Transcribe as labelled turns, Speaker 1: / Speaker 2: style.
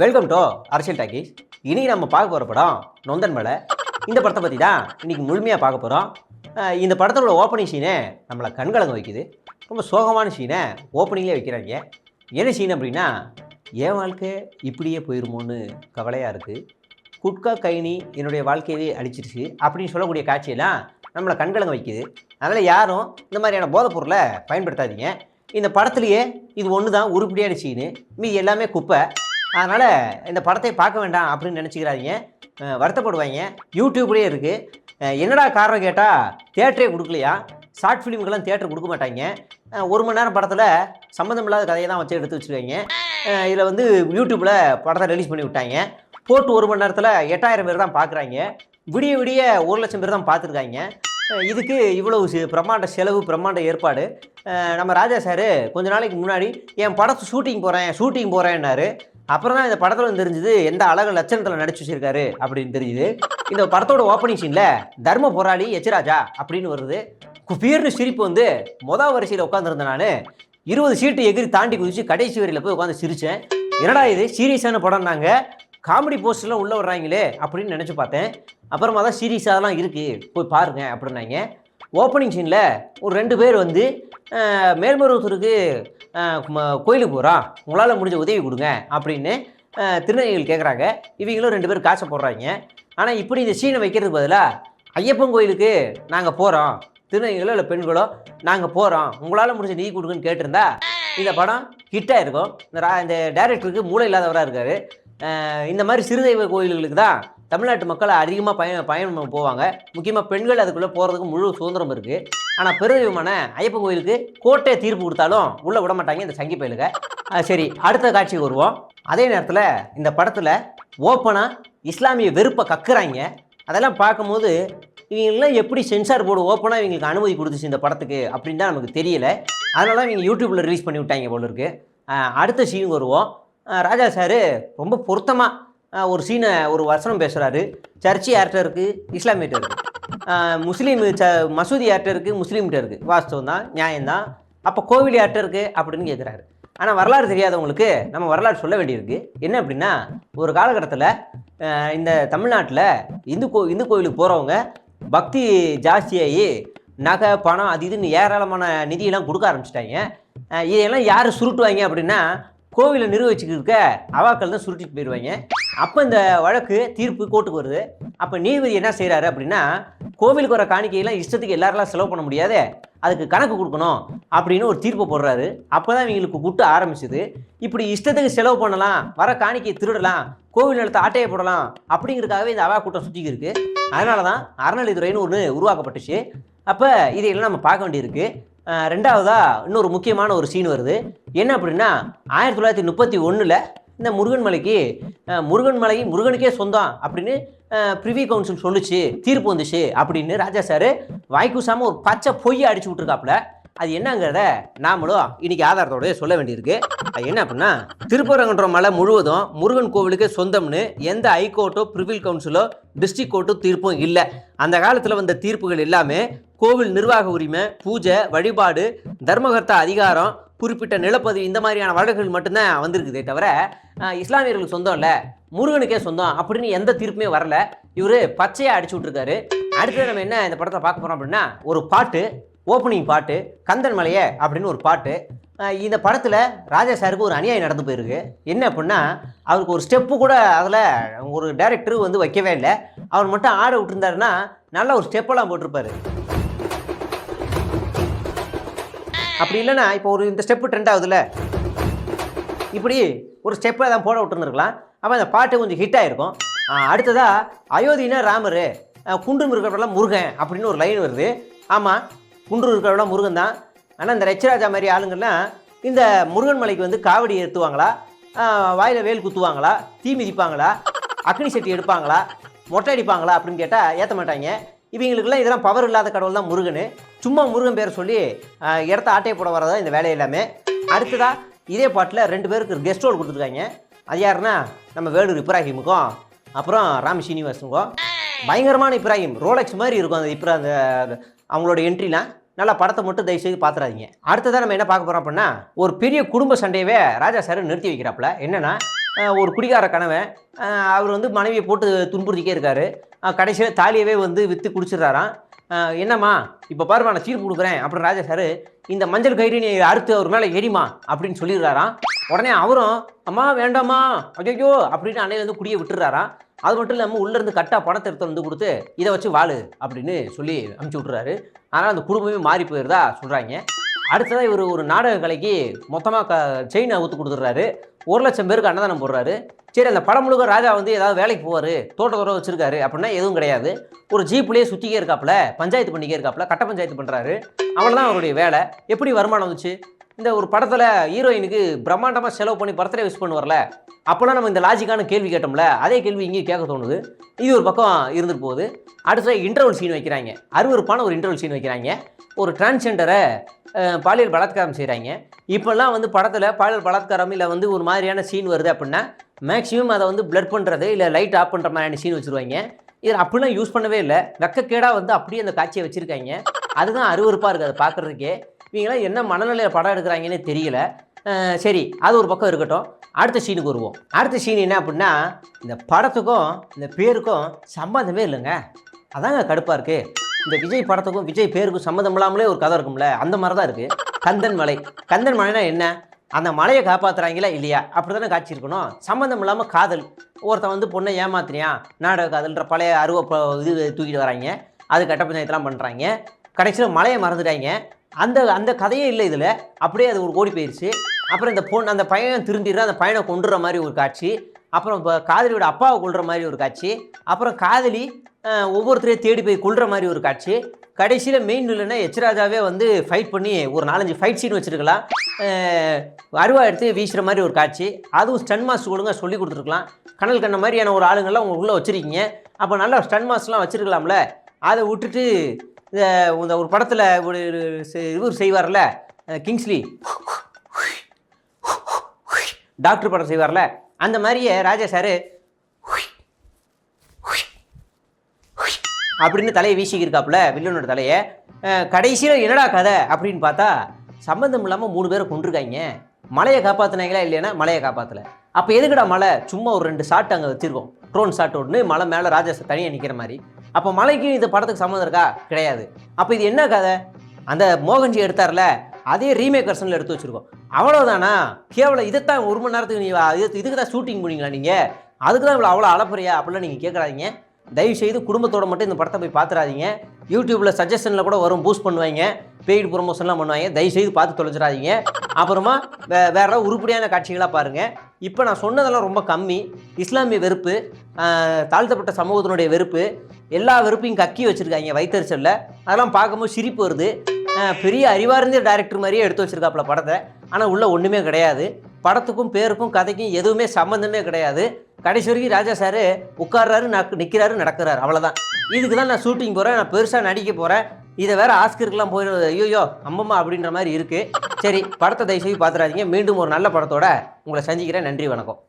Speaker 1: Welcome to அரசியல் talkies இன்னைக்கு நம்ம பார்க்க போகிற படம் நொந்தன் மலை. இந்த படத்தை பற்றி தான் இன்னைக்கு முழுமையாக பார்க்க போகிறோம் இந்த படத்தோட ஓப்பனிங் சீனே நம்மளை கண்கலங்க வைக்குது. ரொம்ப சோகமான சீனை ஓப்பனிங்லேயே வைக்கிறாங்க. என்ன சீன் அப்படின்னா என் வாழ்க்கை இப்படியே போயிருமோன்னு கவலையாக இருக்குது குட்கா கைனி என்னுடைய வாழ்க்கையவே அழிச்சிருச்சு அப்படின்னு சொல்லக்கூடிய காட்சியெல்லாம் நம்மளை கண்கலங்க வைக்குது. அதனால் யாரும் இந்த மாதிரியான போதைப் பொருளை பயன்படுத்தாதீங்க. இந்த படத்துலையே இது ஒன்று தான் உருப்படியான சீனு மீதி எல்லாமே குப்பை. அதனால் இந்த படத்தை பார்க்க வேண்டாம் அப்படின்னு நினச்சிக்கிறாதீங்க. வருத்தப்படுவாங்க யூடியூப்லேயே இருக்குது என்னடா காரணம் கேட்டால் தேட்டரே கொடுக்கலையா? ஷார்ட் ஃபிலிமுக்கெல்லாம் தேட்டர் கொடுக்க மாட்டாங்க. ஒரு மணி நேரம் படத்தில் சம்மந்தமில்லாத கதையை தான் வச்சு எடுத்து வச்சுருக்காங்க. இதில் வந்து யூடியூப்பில் படத்தை ரிலீஸ் பண்ணி விட்டாங்க. போட்டு ஒரு மணி நேரத்தில் எட்டாயிரம் பேர் தான் பார்க்குறாங்க விடிய விடிய ஒரு லட்சம் பேர் தான் பார்த்துருக்காங்க இதுக்கு இவ்வளவு பிரம்மாண்ட செலவு பிரம்மாண்ட ஏற்பாடு. நம்ம ராஜா சார் கொஞ்ச நாளைக்கு முன்னாடி என் படத்து ஷூட்டிங் போகிறேன் ஷூட்டிங் போகிறேன்னாரு அப்புறம் தான் இந்த படத்தில் வந்து எந்த அழகு லட்சணத்தில் நடிச்சு வச்சிருக்காரு அப்படின்னு தெரியுது. இந்த படத்தோட ஓப்பனிங் சீனில் தர்ம போராளி எச்ராஜா அப்படின்னு வருது. குபீர்னு சிரிப்பு வந்து மொதல் வரிசையில் உட்காந்துருந்தேன் நான். இருபது சீட்டு எகிரி தாண்டி குதிச்சு கடைசி வரியில் போய் உட்காந்து சிரித்தேன் என்னடா இது சீரியஸான படம்னாங்க. காமெடி போஸ்ட்லாம் உள்ளே வர்றாங்களே அப்படின்னு நினச்சி பார்த்தேன். அப்புறமா தான் சீரியஸாகலாம் இருக்குது போய் பாருங்க அப்படின்னாங்க. ஓப்பனிங் சீனில் ஒரு ரெண்டு பேர் வந்து மேல்மருவத்தூருக்கு கோயிலுக்கு போகிறோம் உங்களால் முடிஞ்ச உதவி கொடுங்க அப்படின்னு அஹ், திருநங்கைகள் கேட்குறாங்க இவங்களும் ரெண்டு பேரும் காசை போடுறாங்க. ஆனால் இப்படி இந்த சீனை வைக்கிறதுக்கு பதிலாக ஐயப்பன் கோயிலுக்கு நாங்கள் போகிறோம் திருநங்கைகளோ இல்லை பெண்களோ நாங்கள் போகிறோம் உங்களால் முடிஞ்ச நிதி கொடுங்கன்னு கேட்டிருந்தா இந்த படம் ஹிட்டாக இருக்கும். இந்த இந்த டேரக்டருக்கு மூளை இல்லாதவராக இருக்கார். இந்த மாதிரி சிறுதெய்வ கோயில்களுக்கு தான் தமிழ்நாட்டு மக்கள் அதிகமாக பயணம் பயணம் போவாங்க. முக்கியமாக பெண்கள் அதுக்குள்ளே போகிறதுக்கு முழு சுதந்திரம் இருக்குது ஆனால் பெருதெய்வமான ஐயப்பன் கோயிலுக்கு கோட்டையை தீர்ப்பு கொடுத்தாலும் உள்ளே விட மாட்டாங்க இந்த சங்கி பயிலுக. சரி அடுத்த காட்சிக்கு வருவோம். அதே நேரத்தில் இந்த படத்தில் ஓப்பனாக இஸ்லாமிய வெறுப்பை கக்குறாங்க. அதெல்லாம் பார்க்கும்போது இவங்கெல்லாம் எப்படி சென்சார் போர்டு ஓப்பனாக இவங்களுக்கு அனுமதி கொடுத்துச்சு இந்த படத்துக்கு அப்படின்னு தான் நமக்கு தெரியல. அதனால தான் இவங்க யூடியூப்பில் ரிலீஸ் பண்ணி விட்டாங்க போல இருக்குது அடுத்த சீனுக்கு வருவோம். ராஜா சார் ரொம்ப பொருத்தமாக ஒரு சீனை ஒரு வசனம் பேசுகிறாரு சர்ச்சு யார்கிட்ட இருக்குது இஸ்லாமியிட்ட இருக்குது முஸ்லீம் ச மசூதி யார்கிட்ட இருக்குது முஸ்லீம்கிட்ட இருக்குது வாஸ்தவம் தான் நியாயம்தான். அப்போ கோவில் யார்கிட்ட இருக்குது அப்படின்னு கேட்குறாரு ஆனால் வரலாறு தெரியாதவங்களுக்கு நம்ம வரலாறு சொல்ல வேண்டியிருக்கு. என்ன அப்படின்னா ஒரு காலகட்டத்தில் இந்த தமிழ்நாட்டில் இந்து கோ இந்து கோவிலுக்கு போகிறவங்க பக்தி ஜாஸ்தியாகி நகை பணம் அது இதுன்னு ஏராளமான நிதியெல்லாம் கொடுக்க ஆரம்பிச்சிட்டாங்க. இதையெல்லாம் யார் சுருட்டுவாங்க அப்படின்னா கோவிலை நிர்வகிச்சுக்கிட்டு இருக்க அவாக்கள் தான் சுருட்டிட்டு போயிடுவாங்க அப்போ இந்த வழக்கு தீர்ப்பு கோர்ட்டுக்கு வருது. அப்போ நீதிபதி என்ன செய்கிறாரு அப்படின்னா கோவிலுக்கு வர காணிக்கையெல்லாம் இஷ்டத்துக்கு எல்லாரெல்லாம் செலவு பண்ண முடியாது அதுக்கு கணக்கு கொடுக்கணும் அப்படின்னு ஒரு தீர்ப்பு போடுறாரு. அப்போ தான் இவங்களுக்கு குட்டு ஆரம்பிச்சது. இப்படி இஷ்டத்துக்கு செலவு பண்ணலாம் வர காணிக்கையை திருடலாம் கோவில் நிலத்தை ஆட்டையை போடலாம் அப்படிங்கிறதுக்காகவே இந்த அவா கூட்டம் சுற்றிக்கு இருக்கு அதனால தான் அறநிலைத்துறைன்னு ஒன்று உருவாக்கப்பட்டுச்சு. அப்போ இதையெல்லாம் நம்ம பார்க்க வேண்டியிருக்கு. ரெண்டாவதா இன்னொரு முக்கியமான ஒரு சீன் வருது. என்ன அப்படின்னா ஆயிரத்தி தொள்ளாயிரத்தி முப்பத்தி ஒன்றில் இந்த முருகன் மலைக்கு முருகன் மலை முருகனுக்கே சொந்தம் அப்படின்னு பிரிவி கவுன்சில் சொல்லுச்சு தீர்ப்பு வந்துச்சு அப்படின்னு ராஜா சார் வாய்க்கூசாமல் ஒரு பச்சை பொய்யை அடிச்சு விட்ருக்காப்புல அது என்னங்கிறத நாமளும் இன்னைக்கு ஆதாரத்தோடய சொல்ல வேண்டியிருக்கு. அது என்ன அப்படின்னா திருப்பரங்குன்ற மலை முழுவதும் முருகன் கோவிலுக்கு சொந்தம்னு எந்த ஹைகோர்ட்டோ பிரிவில் கவுன்சிலோ டிஸ்ட்ரிக் கோர்ட்டோ தீர்ப்பும் இல்லை. அந்த காலத்தில் வந்த தீர்ப்புகள் எல்லாமே கோவில் நிர்வாக உரிமை பூஜை வழிபாடு தர்மகர்த்தா அதிகாரம் குறிப்பிட்ட நிலப்பதிவு இந்த மாதிரியான வழக்குகள் மட்டும்தான் வந்திருக்குதே தவிர இஸ்லாமியர்களுக்கு சொந்தம் இல்லை. முருகனுக்கே சொந்தம். அப்படின்னு எந்த தீர்ப்புமே வரல. இவர் பச்சையாக அடிச்சு விட்ருக்காரு அடுத்தது நம்ம என்ன இந்த படத்தை பார்க்க போகிறோம் அப்படின்னா ஒரு பாட்டு ஓப்பனிங் பாட்டு கந்தன் மலையே அப்படின்னு ஒரு பாட்டு. இந்த படத்தில் ராஜா சாருக்கு ஒரு அநியாயம் நடந்து போயிருக்கு. என்ன அப்படின்னா அவருக்கு ஒரு ஸ்டெப்பு கூட அதில் ஒரு டைரக்டர் வந்து வைக்கவே இல்லை. அவர் மட்டும் ஆட விட்டுருந்தாருன்னா நல்ல ஒரு ஸ்டெப்பெல்லாம் போட்டிருப்பாரு. அப்படி இல்லைன்னா இப்போ ஒரு இந்த ஸ்டெப்பு ட்ரெண்ட் ஆகுதுல்ல? இப்படி ஒரு ஸ்டெப்பை தான் போட விட்டுருந்துருக்கலாம். அப்போ அந்த பாட்டு கொஞ்சம் ஹிட் ஆகிருக்கும் அடுத்ததாக அயோத்தினா ராமர் குன்றும் இருக்கிறவரெல்லாம் முருகன் அப்படின்னு ஒரு லைன் வருது. ஆமாம் குன்று இருக்கிறவெல்லாம் முருகன் தான். ஆனால் இந்த ரச்சராஜா மாதிரி ஆளுங்கள்லாம் இந்த முருகன் மலைக்கு வந்து காவடி ஏற்றுவாங்களா? வாயில் வேல் குத்துவாங்களா? தீ மிதிப்பாங்களா? அக்னி சட்டி எடுப்பாங்களா? மொட்டை அடிப்பாங்களா? அப்படின்னு கேட்டால் ஏற்ற மாட்டாங்க. இவங்களுக்குலாம் இதெல்லாம் பவர் இல்லாத கடவுள் தான் முருகன். சும்மா முருகன் பேர் சொல்லி இடத்த ஆட்டையை போட வரதான் இந்த வேலை எல்லாமே. அடுத்ததா இதே பாட்டில் ரெண்டு பேருக்கு கெஸ்ட் ரோல் கொடுத்துருக்காங்க. அது யாருன்னா நம்ம வேலூர் இப்ராஹிமுக்கும் அப்புறம் ராம் சீனிவாசனுக்கும். பயங்கரமான இப்ராஹிம் ரோலெக்ஸ் மாதிரி இருக்கும் அந்த இப்ரா அந்த அவங்களோட என்ட்ரிலாம் நல்லா படத்தை மட்டும் தயவு செய்து பார்த்துறாதீங்க அடுத்ததான் நம்ம என்ன பார்க்க போகிறோம் அப்படின்னா ஒரு பெரிய குடும்ப சண்டையவே ராஜா சார் நிறுத்தி வைக்கிறாப்புல. என்னென்னா ஒரு குடிகார கணவன் அவர் வந்து மனைவியை போட்டு துன்புறுத்திக்கே இருக்காரு. கடைசியில் தாலியவே வந்து விற்று குடிச்சிடுறாராம். என்னம்மா? இப்போ பாருமா நான் சீர் கொடுக்குறேன் அப்புறம் ராஜா சார் இந்த மஞ்சள் கயிறு நீ அறுத்து அவர் மேலே எரிமா அப்படின்னு சொல்லிடுறாராம். உடனே அவரும் அம்மா வேண்டாம்மா ஐயோ அப்படின்னு அன்னையில வந்து குடியை விட்டுறாராம் அது மட்டும் இல்லாமல் உள்ளேருந்து கட்டாக பணத்தை எடுத்து வந்து கொடுத்து இதை வச்சு வாழு அப்படின்னு சொல்லி அமுச்சு விட்றாரு ஆனால் அந்த குடும்பமே மாறி போயிருதா சொல்கிறாங்க அடுத்ததாக இவர் ஒரு நாடக கலைக்கு மொத்தமாக க செயின் அவுத்து கொடுத்துட்றாரு. ஒரு லட்சம் பேருக்கு அன்னதானம் போடுறாரு. சரி அந்த படம் முழுக்க ராஜா வந்து ஏதாவது வேலைக்கு போவார் தோட்டத்தோட வச்சிருக்காரு அப்படின்னா எதுவும் கிடையாது. ஒரு ஜீப்லேயே சுற்றிக்கே இருக்காப்புல பஞ்சாயத்து பண்ணிக்கே இருக்காப்புல கட்ட பஞ்சாயத்து பண்ணுறாரு அவ்வளோதான் அவருடைய வேலை. எப்படி வருமானம் வந்துச்சு? இந்த ஒரு படத்தில் ஹீரோயினுக்கு பிரம்மாண்டமாக செலவு பண்ணி பர்த்டே விஷ் பண்ணுவார்ல அப்போலாம் நம்ம இந்த லாஜிக்கான கேள்வி கேட்டோம்ல அதே கேள்வி இங்கேயும் கேட்க தோணுது. இது ஒரு பக்கம் இருந்துட்டு போகுது. அடுத்த இன்டர்வல் சீன் வைக்கிறாங்க. அருவருப்பான ஒரு இன்டர்வல் சீன் வைக்கிறாங்க. ஒரு டிரான்ஸ்ஜெண்டரை பாலியல் பலாத்காரம் செய்கிறாங்க இப்போல்லாம் வந்து படத்தில் பாலியல் பலாத்காரம் இல்லை வந்து ஒரு மாதிரியான சீன் வருது அப்படின்னா மேக்ஸிமம் அதை வந்து பிளட் பண்ணுறது இல்லை லைட் ஆஃப் பண்ணுற மாதிரியான சீன் வச்சுருவாங்க. இதில் அப்படிலாம் யூஸ் பண்ணவே இல்லை. வெக்கக்கேடாக வந்து அப்படியே அந்த காட்சியை வச்சுருக்காங்க. அதுதான் அருவருப்பாக இருக்குது அதை பார்க்குறதுக்கே. இவங்களாம் என்ன மனநிலையில் படம் எடுக்கிறாங்கன்னு தெரியல. சரி அது ஒரு பக்கம் இருக்கட்டும். அடுத்த சீனுக்கு வருவோம். அடுத்த சீன் என்ன அப்படின்னா இந்த படத்துக்கும் இந்த பேருக்கும் சம்மந்தமே இல்லைங்க. அதாங்க கடுப்பாக இருக்குது இந்த விஜய் படத்துக்கும் விஜய் பேருக்கும் சம்மந்தம் இல்லாமலே ஒரு கதை இருக்கும்ல. அந்த மாதிரி தான் இருக்குது கந்தன் மலை. கந்தன் மலைனா என்ன? அந்த மலையை காப்பாற்றுறாங்களா இல்லையா? அப்படி தானே காட்சி இருக்கணும். சம்மந்தம் இல்லாமல் காதல். ஒருத்தன் வந்து பொண்ணை ஏமாத்துறியான் நாடக காதல்ன்ற பழைய அருவ இது தூக்கிட்டு வராங்க. அது கட்ட பஞ்சாயத்தெலாம் பண்ணுறாங்க கடைசியில் மலையை மறந்துட்டாங்க. அந்த அந்த கதையே இல்லை இதில். அப்படியே அது ஒரு ஓடி போயிடுச்சு அப்புறம் இந்த பொண்ணு அந்த பையன் திரும்பிடுற அந்த பையனை கொண்டுற மாதிரி ஒரு காட்சி. அப்புறம் இப்போ காதலியோட அப்பாவை கொள்கிற மாதிரி ஒரு காட்சி. அப்புறம் காதலி ஒவ்வொருத்தரையும் தேடி போய் கொள்கிற மாதிரி ஒரு காட்சி. கடைசியில் மெயின் இல்லைன்னா எச்ராஜாவே வந்து ஃபைட் பண்ணி ஒரு நாலஞ்சு ஃபைட் சீன் வச்சுருக்கலாம். அருவா எடுத்து வீசுகிற மாதிரி ஒரு காட்சி. அதுவும் ஸ்டன் மாஸ்டர் கொடுங்க சொல்லி கொடுத்துருக்கலாம். கனல் கண்ண மாதிரியான ஒரு ஆளுங்கள்லாம் உங்கள் உள்ளே வச்சுருக்கீங்க. அப்போ நல்லா ஸ்டன் மாஸ்டர்லாம் வச்சுருக்கலாம்ல. அதை விட்டுட்டு இந்த ஒரு படத்தில் ஒரு இவர் செய்வார்ல கிங்ஸ்லி டாக்டர் படம் செய்வார்ல. அந்த மாதிரியே ராஜா சார் அப்படின்னு தலையை வீசிக்கிருக்காப்புல வில்லனோட தலையை. கடைசியில் என்னடா கதை அப்படின்னு பார்த்தா சம்மந்தம் இல்லாமல் மூணு பேரை கொண்டிருக்காங்க மலையை காப்பாற்றினாங்களா இல்லைன்னா மலையை காப்பாற்றல அப்போ எதுக்குடா மலை? சும்மா ஒரு ரெண்டு ஷாட் அங்கே வச்சுருக்கோம். ட்ரோன் ஷாட் ஒன்று மலை மேலே ராஜா தனியாக நிற்கிற மாதிரி. அப்போ மலைக்கு இந்த படத்துக்கு சம்மந்தம் இருக்கா? கிடையாது. அப்போ இது என்ன கதை? அந்த மோகன்ஜி எடுத்தார்ல அதே ரீமேக் வெர்ஷனில் எடுத்து வச்சுருக்கோம். அவ்வளோதானா கேவலம் இதைத்தான் ஒரு மணி நேரத்துக்கு நீ இது இதுக்கு தான் ஷூட்டிங் பண்ணீங்களா நீங்கள் அதுக்கு தான் இவ்வளோ அவ்வளோ அளப்பறியா அப்படிலாம் நீங்கள் கேட்குறாதீங்க தயவு செய்து குடும்பத்தோட மட்டும் இந்த படத்தை போய் பார்த்துறாதீங்க யூடியூப்பில் சஜஷனில் கூட வரும் பூஸ்ட் பண்ணுவாங்க. பெய்டு ப்ரொமோஷன்லாம் பண்ணுவாங்க. தயவு செய்து பார்த்து தொலைச்சிடாதீங்க. அப்புறமா வே வேறு உருப்படியான காட்சிகளாக பாருங்கள் இப்போ நான் சொன்னதெல்லாம் ரொம்ப கம்மி. இஸ்லாமிய வெறுப்பு தாழ்த்தப்பட்ட சமூகத்தினுடைய வெறுப்பு எல்லா வெறுப்பையும் கக்கி வச்சுருக்காங்க வைத்தறிச்சலில். அதெல்லாம் பார்க்கும்போது சிரிப்பு வருது. பெரிய அறிவார்ந்த டேரக்டர் மாதிரியே எடுத்து வச்சுருக்காப்புல படத்தை. ஆனால் உள்ளே ஒன்றுமே கிடையாது. படத்துக்கும் பேருக்கும் கதைக்கும் எதுவுமே சம்மந்தமே கிடையாது. கடைசி வரைக்கும் ராஜா சார் உட்கார்றாரு நான் நிற்கிறாரு நடக்கிறாரு. அவ்வளோதான் இதுக்கு தான் நான் ஷூட்டிங் போகிறேன் நான் பெருசாக நடிக்க போகிறேன் இதை வேறு ஆஸ்கருக்கெலாம் போயிடுறது ஐயோ அம்மம்மா அப்படின்ற மாதிரி இருக்குது சரி படத்தை தயவுசெய்து பார்த்துறாதீங்க மீண்டும் ஒரு நல்ல படத்தோட உங்களை சந்திக்கிறேன். நன்றி வணக்கம்.